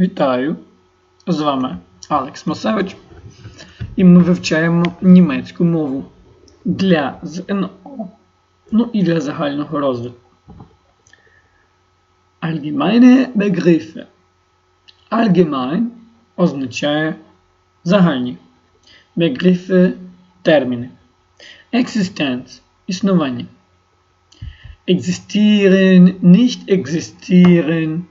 Вітаю! З вами Алекс Масевич. І ми вивчаємо німецьку мову для ЗНО, ну і для загального розвитку. Allgemeine Begriffe. Allgemein означає загальні. Begriffe – терміни. Existenz – існування. Existieren, nicht existieren.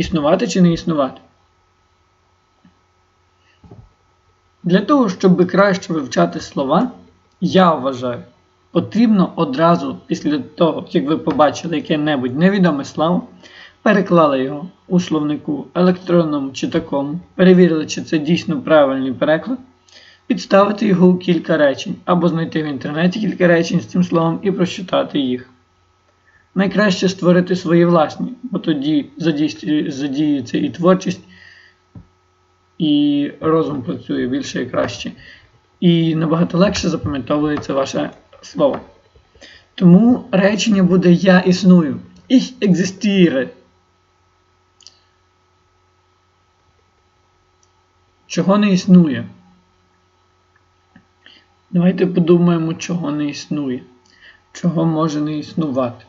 Існувати чи не існувати? Для того, щоб краще вивчати слова, я вважаю, потрібно одразу після того, як ви побачили яке-небудь невідоме слово, переклали його у словнику електронному чи такому, перевірили, чи це дійсно правильний переклад, підставити його у кілька речень, або знайти в інтернеті кілька речень з цим словом і прочитати їх. Найкраще створити свої власні, бо тоді задіюється і творчість, і розум працює більше і краще. І набагато легше запам'ятовується ваше слово. Тому речення буде Я існую. Ich existiere. Чого не існує? Давайте подумаємо, чого не існує. Чого може не існувати.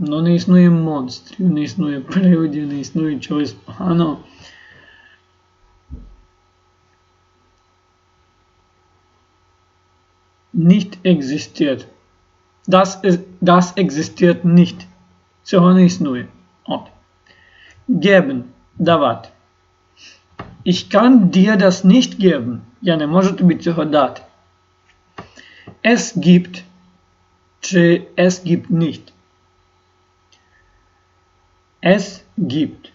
Ну, не існує монстрів, не існує приводів, не існує чогось поганого. Nicht existiert. Das, das existiert nicht. Цього не існує. От. Geben. Давати. Ich kann dir das nicht geben. Я не можу тобі цього дати. Es gibt. Чи es gibt nicht. Es gibt.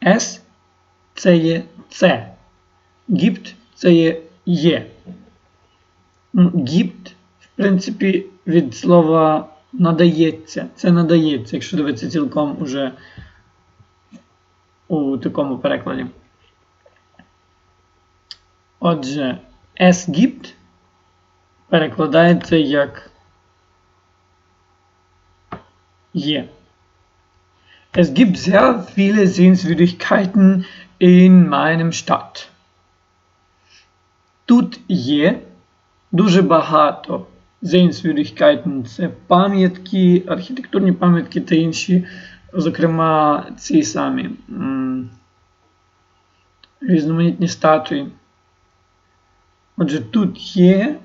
Es це є це. Gibt це є є. Gibt, в принципі, від слова надається. Це надається, якщо дивитися цілком уже у такому перекладі. Отже, es gibt перекладається як є. Es gibt sehr viele Sehenswürdigkeiten in meinem Stadt. Тут є дуже багато Sehenswürdigkeiten. Це пам'ятки, архітектурні пам'ятки та інші, зокрема, ці самі різноманітні статуї. Отже, тут є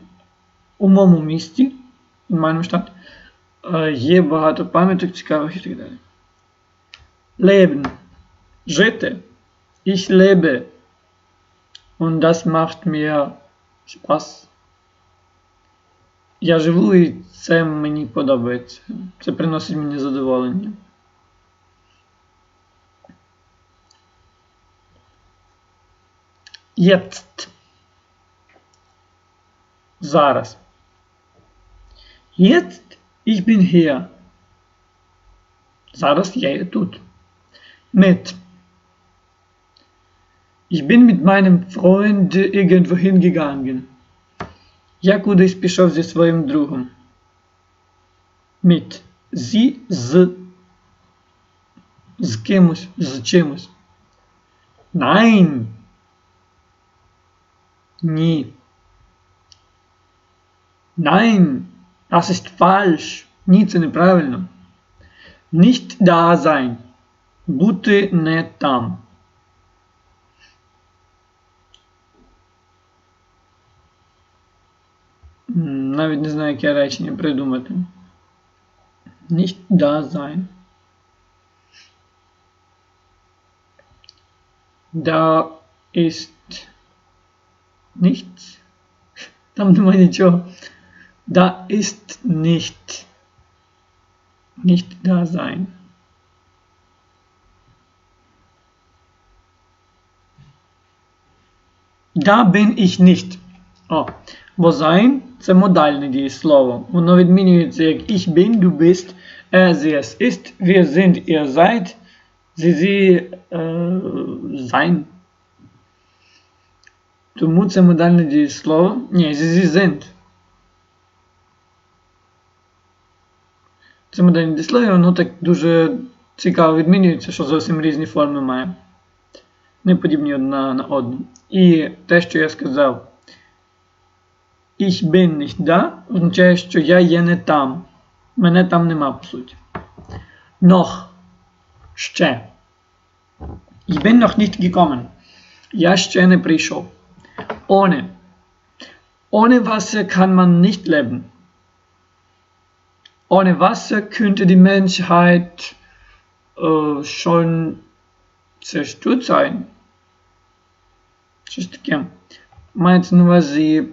у моєму місті, в моєму штаті, є багато пам'яток цікавих і так далі. Leben. Жити. Ich lebe. Und das macht mir Spaß. Я живу і це мені подобається. Це приносить мені задоволення. Jetzt. Зараз. Jetzt ich bin hier. Зараз я є тут. Mit. Ich bin mit meinem Freund irgendwo hingegangen. Я кудись пішов зі своїм другом. Mit. Зі з. З кимось, з чимось. Nein. Ні. Nein. Das ist falsch. Ні, це неправильно. Nicht da sein. Бути не там. Навіть не знаю, яке речення придумати. Nicht da sein. Da ist nichts. Там немає нічого. Da ist nicht. Nicht da sein. Da bin ich nicht. О, бо sein це модальне дієслово. Воно відмінюється як ich bin, du bist, er, sie, es ist, wir sind, ihr seid, sie, sie, äh, sein. Тому це модальне дієслово. Ні, sie, sie sind. Це модельне дислов'я, воно так дуже цікаво відмінюється, що зовсім різні форми має. Не подібні одна на одну. І те, що я сказав, Ich bin nicht da, означає, що я є не там. Мене там нема, по суті. Noch. Ще. Ich bin noch nicht gekommen. Я ще не прийшов. Ohne. Ohne Wasser kann man nicht leben. Ohne Wasser könnte die Menschheit äh, schon zerstört sein. Щось таке. Мається на увазі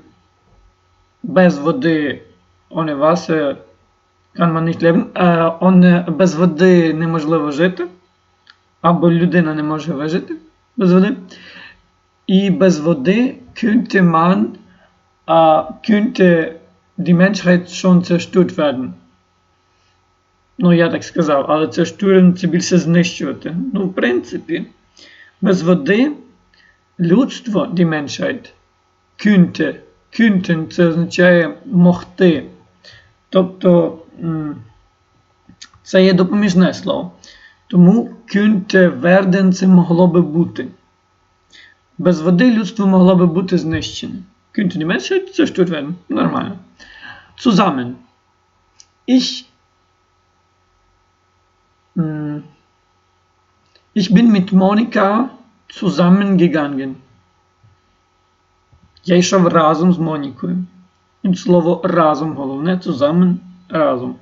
без води ohne Wasser kann man nicht leben. Он- без води неможливо жити. Або людина не може вижити без води. І без води könnte man, könnte die Menschheit schon zerstört werden. Ну, я так сказав, але це штурм це більше знищувати. Ну, в принципі, без води людство, die Menschheit, könnten, це означає могти. Тобто це є допоміжне слово. Тому könnte werden це могло би бути. Без води людство могло би бути знищене. Könnte die zerstört werden. Нормально. Zusammen. Ich Ich bin mit Monika zusammengegangen. Я йшов разом з Монікою. І слово разом головне zusammen разом.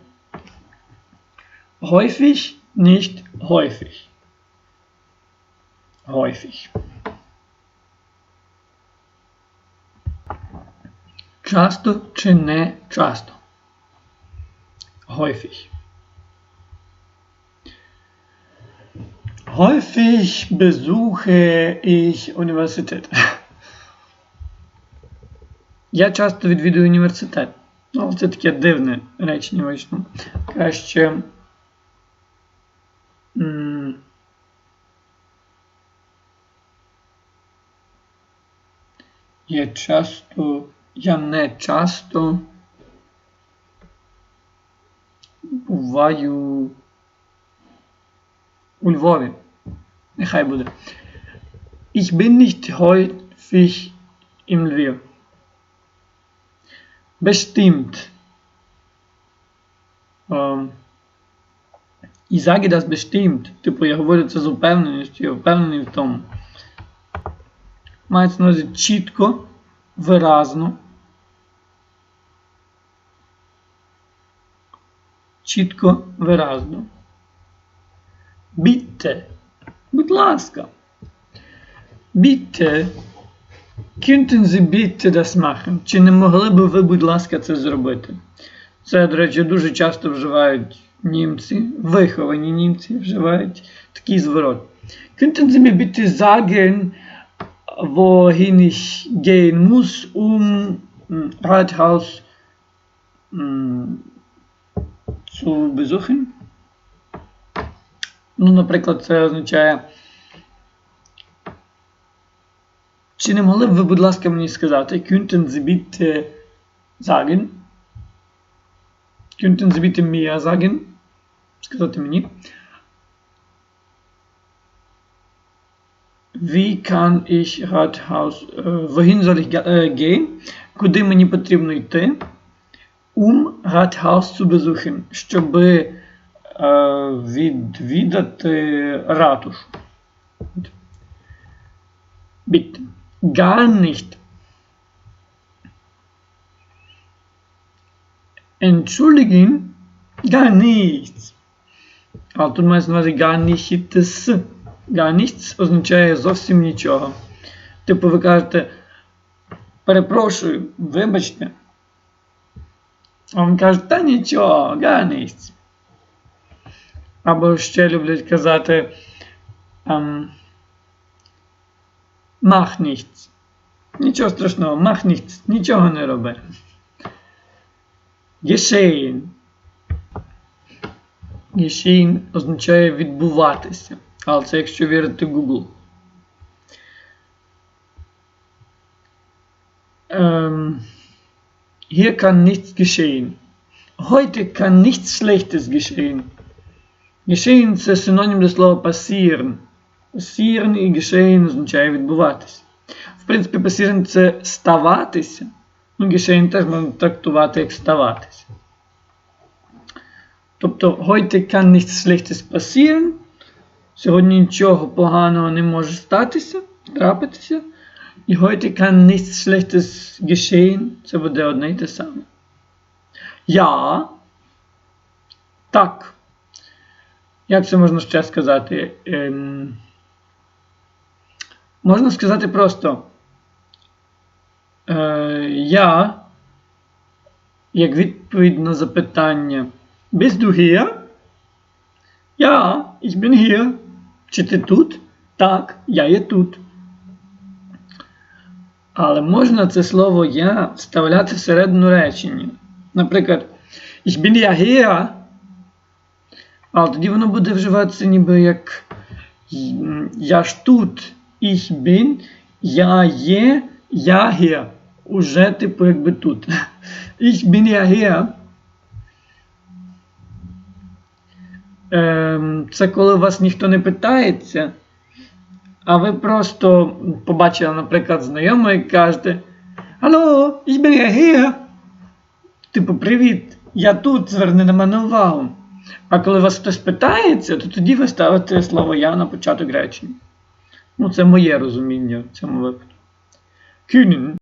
Häufig, nicht häufig. Häufig. Часто чи не часто? Häufig. Häufig besuche ich Universität. Я часто відвідую університет. Ну, це таке дивне речення вийшло. Краще. Я часто. Я не часто буваю у Львові. Нехай буде. Ich bin nicht häufig im Lviv. Bestimmt. Ähm, ich sage das bestimmt. Типу, я говорю це з упевненістю, я впевнений в тому. Мається на увазі чітко, виразно. Чітко, виразно. Bitte. Будь ласка. Könnten Sie bitte das machen? Чи не могли би ви, будь ласка, це зробити? Це, до речі, дуже часто вживають німці, виховані німці вживають такий зворот. Könnten Sie mir bitte sagen, wohin ich gehen muss, um Rathaus? Ну, наприклад, це означає. Чи не могли б ви, будь ласка, мені сказати, bitte sagen? Könnten Sie bitte mir sagen? Сказати мені. Wie kann ich Rathaus, е, wohin soll ich е, gehen? Куди мені потрібно йти? Um Rathaus zu besuchen, щоб е, відвідати ратушу. Bitte. Gar nicht. Entschuldigen, gar nichts. Але тут мається на увазі gar nichts. Gar nichts означає зовсім нічого. Типу ви кажете, перепрошую, вибачте. А він каже, та нічого, gar nichts. Або ще люблять казати ем, mach nichts. Нічого страшного, mach nichts, нічого не роби. Geschehen. Geschehen означає відбуватися. Але це якщо вірити Google. Ем, hier kann nichts geschehen. Heute kann nichts Schlechtes geschehen. Geschehen це синонім до слова passieren. Passieren і geschehen означає відбуватися. В принципі, passieren це ставатися. Ну, geschehen теж можна трактувати як ставатися. Тобто, heute kann nichts Schlechtes passieren. Сьогодні нічого поганого не може статися, трапитися. І heute kann nichts Schlechtes geschehen. Це буде одне й те саме. Я. Так. Як це можна ще сказати? Ем, можна сказати просто. Е, я. Як відповідь на запитання. Bist du hier? Ja, ich bin hier. Чи ти тут? Так, я є тут. Але можна це слово я вставляти всередину речення. Наприклад, ich bin ja hier. Але тоді воно буде вживатися ніби як я ж тут, ich bin, я є, я hier. Уже типу якби тут. Ich bin ja hier. Ем, Це коли вас ніхто не питається, а ви просто побачили, наприклад, знайомого і кажете Алло, ich bin ja hier. Типу, привіт, я тут, зверни на мене увагу. А коли вас хтось питається, то тоді ви ставите слово я на початок речення. Ну, це моє розуміння в цьому випадку. Kühnen